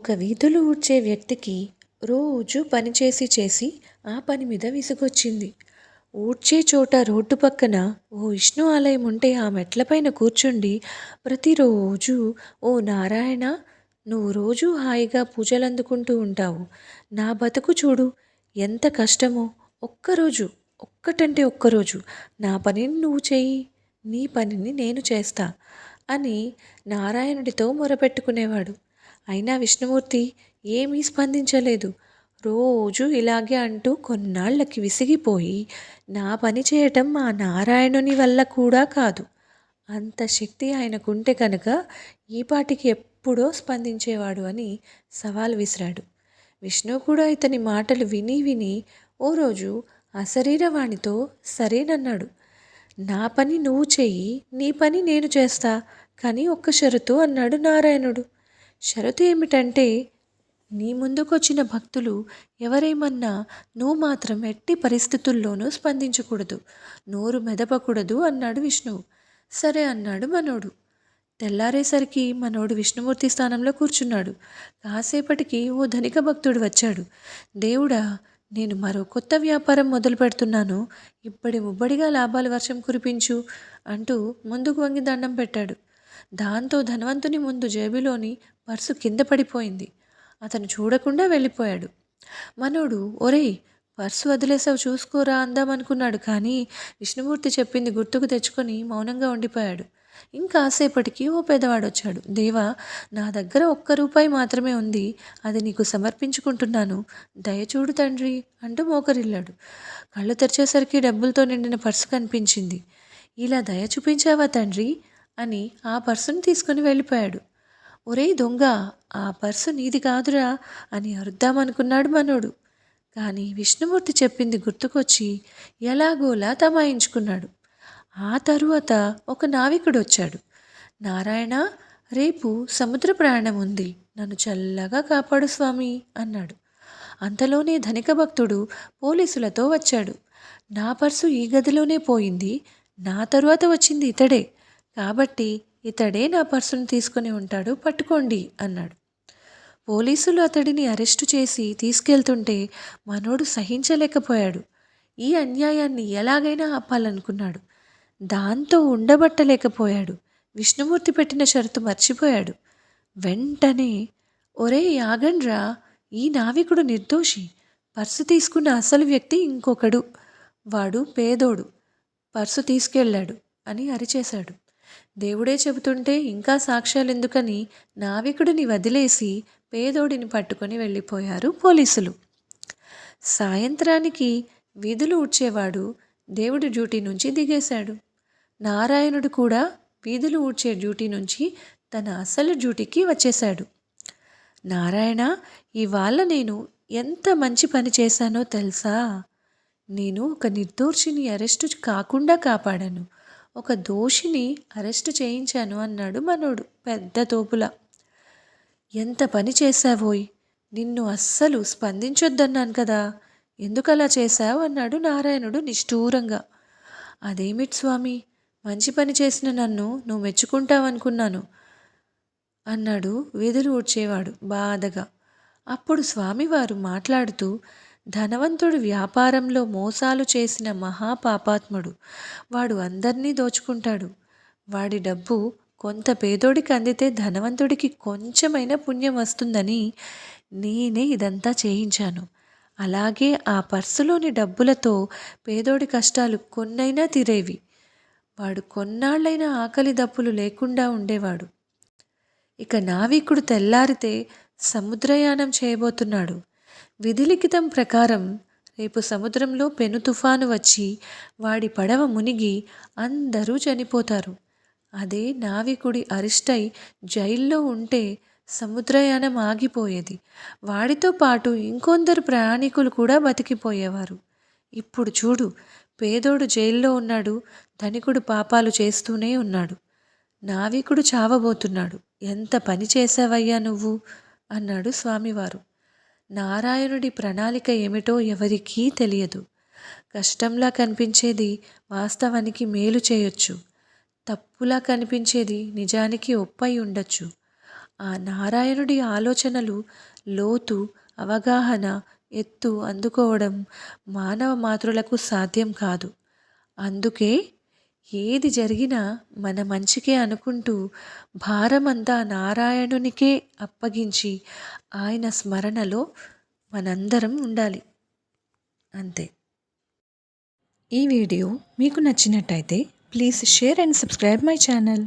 ఒక వీధులు ఊడ్చే వ్యక్తికి రోజు పని చేసి చేసి ఆ పని మీద విసుగొచ్చింది. ఊడ్చే చోట రోడ్డు పక్కన ఓ విష్ణు ఆలయం ఉంటే ఆ మెట్లపైన కూర్చుండి ప్రతిరోజు ఓ నారాయణ నువ్వు రోజు హాయిగా పూజలు అందుకుంటూ ఉంటావు. నా బతుకు చూడు ఎంత కష్టమో. ఒక్కరోజు ఒక్కటంటే ఒక్కరోజు నా పనిని నువ్వు చెయ్యి నీ పనిని నేను చేస్తా అని నారాయణుడితో మొరపెట్టుకునేవాడు. అయినా విష్ణుమూర్తి ఏమీ స్పందించలేదు. రోజు ఇలాగే అంటూ కొన్నాళ్ళకి విసిగిపోయి నా పని చేయటం మా నారాయణుని వల్ల కూడా కాదు. అంత శక్తి ఆయనకుంటే కనుక ఈపాటికి ఎప్పుడో స్పందించేవాడు అని సవాల్ విసిరాడు. విష్ణు కూడా ఇతని మాటలు విని విని ఓ రోజు అశరీరవాణితో సరేనన్నాడు. నా పని నువ్వు చెయ్యి నీ పని నేను చేస్తా కానీ ఒక్క షరతు అన్నాడు నారాయణుడు. షరతు ఏమిటంటే నీ ముందుకొచ్చిన భక్తులు ఎవరేమన్నా నువ్వు మాత్రం ఎట్టి పరిస్థితుల్లోనూ స్పందించకూడదు. నోరు మెదపకూడదు అన్నాడు విష్ణువు. సరే అన్నాడు మనోడు. తెల్లారేసరికి మనోడు విష్ణుమూర్తి స్థానంలో కూర్చున్నాడు. కాసేపటికి ఓ ధనిక భక్తుడు వచ్చాడు. దేవుడా నేను మరో కొత్త వ్యాపారం మొదలు పెడుతున్నాను. ఇప్పటి ముబ్బడిగా లాభాల వర్షం కురిపించు అంటూ ముందుకు వంగి దండం పెట్టాడు. దాంతో ధనవంతుని ముందు జేబులోని పర్సు కింద పడిపోయింది. అతను చూడకుండా వెళ్ళిపోయాడు. మనోడు ఒరేయ్ పర్సు వదిలేసావు చూసుకోరా అందామనుకున్నాడు కానీ విష్ణుమూర్తి చెప్పింది గుర్తుకు తెచ్చుకొని మౌనంగా ఉండిపోయాడు. ఇంకాసేపటికి ఓ పెద్దవాడు వచ్చాడు దేవా నా దగ్గర ఒక్క రూపాయి మాత్రమే ఉంది. అది నీకు సమర్పించుకుంటున్నాను. దయచూడు తండ్రి అంటూ మోకరిల్లాడు. కళ్ళు తెరిచేసరికి డబ్బులతో నిండిన పర్సు కనిపించింది. ఇలా దయ చూపించావా తండ్రి? అని ఆ పర్సును తీసుకుని వెళ్ళిపోయాడు. ఒరేయ్ దొంగ ఆ పర్సు నీది కాదురా అని అరుద్దామనుకున్నాడు మనోడు. కానీ విష్ణుమూర్తి చెప్పింది గుర్తుకొచ్చి ఎలాగోలా తమాయించుకున్నాడు. ఆ తరువాత ఒక నావికుడు వచ్చాడు. నారాయణ రేపు సముద్ర ప్రయాణం ఉంది. నన్ను చల్లగా కాపాడు స్వామి అన్నాడు. అంతలోనే ధనిక భక్తుడు పోలీసులతో వచ్చాడు. నా పర్సు ఈ గదిలోనే పోయింది. నా తరువాత వచ్చింది ఇతడే. కాబట్టి ఇతడే నా పర్సును తీసుకుని ఉంటాడు పట్టుకోండి అన్నాడు. పోలీసులు అతడిని అరెస్టు చేసి తీసుకెళ్తుంటే మనోడు సహించలేకపోయాడు. ఈ అన్యాయాన్ని ఎలాగైనా ఆపాలనుకున్నాడు. దాంతో ఉండబట్టలేకపోయాడు. విష్ణుమూర్తి పెట్టిన షరతు మర్చిపోయాడు. వెంటనే ఒరే యాగండ్రా ఈ నావికుడు నిర్దోషి. పర్సు తీసుకున్న అసలు వ్యక్తి ఇంకొకడు. వాడు పేదోడు. పర్సు తీసుకెళ్ళాడు అని అరిచేశాడు. దేవుడే చెబుతుంటే ఇంకా సాక్ష్యాలు ఎందుకని నావికుడిని వదిలేసి పేదోడిని పట్టుకొని వెళ్ళిపోయారు పోలీసులు. సాయంత్రానికి వీధులు ఊడ్చేవాడు దేవుడి డ్యూటీ నుంచి దిగేశాడు. నారాయణుడు కూడా వీధులు ఊడ్చే డ్యూటీ నుంచి తన అసలు డ్యూటీకి వచ్చేశాడు. నారాయణ ఇవాళ నేను ఎంత మంచి పని చేశానో తెలుసా? నేను ఒక నిర్దోషిని అరెస్టు కాకుండా కాపాడాను. ఒక దోషిని అరెస్టు చేయించాను అన్నాడు మనోడు పెద్ద తోపుల. ఎంత పని చేశావోయ్? నిన్ను అస్సలు స్పందించొద్దన్నాను కదా. ఎందుకలా చేశావు? అన్నాడు నారాయణుడు నిష్ఠూరంగా. అదేమిటి స్వామి? మంచి పని చేసిన నన్ను నువ్వు మెచ్చుకుంటావనుకున్నాను అన్నాడు వీధులు ఊడ్చేవాడు బాధగా. అప్పుడు స్వామివారు మాట్లాడుతూ ధనవంతుడు వ్యాపారంలో మోసాలు చేసిన మహాపాపాత్ముడు. వాడు అందరినీ దోచుకుంటాడు. వాడి డబ్బు కొంత పేదోడికి అందితే ధనవంతుడికి కొంచెమైన పుణ్యం వస్తుందని నేనే ఇదంతా చేయించాను. అలాగే ఆ పర్సులోని డబ్బులతో పేదోడి కష్టాలు కొన్నైనా తీరేవి. వాడు కొన్నాళ్ళైనా ఆకలి దప్పులు లేకుండా ఉండేవాడు. ఇక నావికుడు తెల్లారితే సముద్రయానం చేయబోతున్నాడు. విధిలిఖితం ప్రకారం రేపు సముద్రంలో పెను తుఫాను వచ్చి వాడి పడవ మునిగి అందరూ చనిపోతారు. అదే నావికుడి అరిష్టై జైల్లో ఉంటే సముద్రయానం ఆగిపోయేది. వాడితో పాటు ఇంకొందరు ప్రయాణికులు కూడా బతికిపోయేవారు. ఇప్పుడు చూడు పేదోడు జైల్లో ఉన్నాడు ధనికుడు పాపాలు చేస్తూనే ఉన్నాడు. నావికుడు చావబోతున్నాడు. ఎంత పని చేశావయ్యా నువ్వు? అన్నాడు స్వామివారు. నారాయణుడి ప్రణాళిక ఏమిటో ఎవరికీ తెలియదు. కష్టంలా కనిపించేది వాస్తవానికి మేలు చేయొచ్చు. తప్పులా కనిపించేది నిజానికి ఒప్పై ఉండొచ్చు. ఆ నారాయణుడి ఆలోచనలు లోతు అవగాహన ఎత్తు అందుకోవడం మానవ మాతృలకు సాధ్యం కాదు. అందుకే ఏది జరిగినా మన మంచికే అనుకుంటూ భారమంతా నారాయణునికే అప్పగించి ఆయన స్మరణలో మనందరం ఉండాలి. అంతే. ఈ వీడియో మీకు నచ్చినట్టయితే please share and subscribe my channel.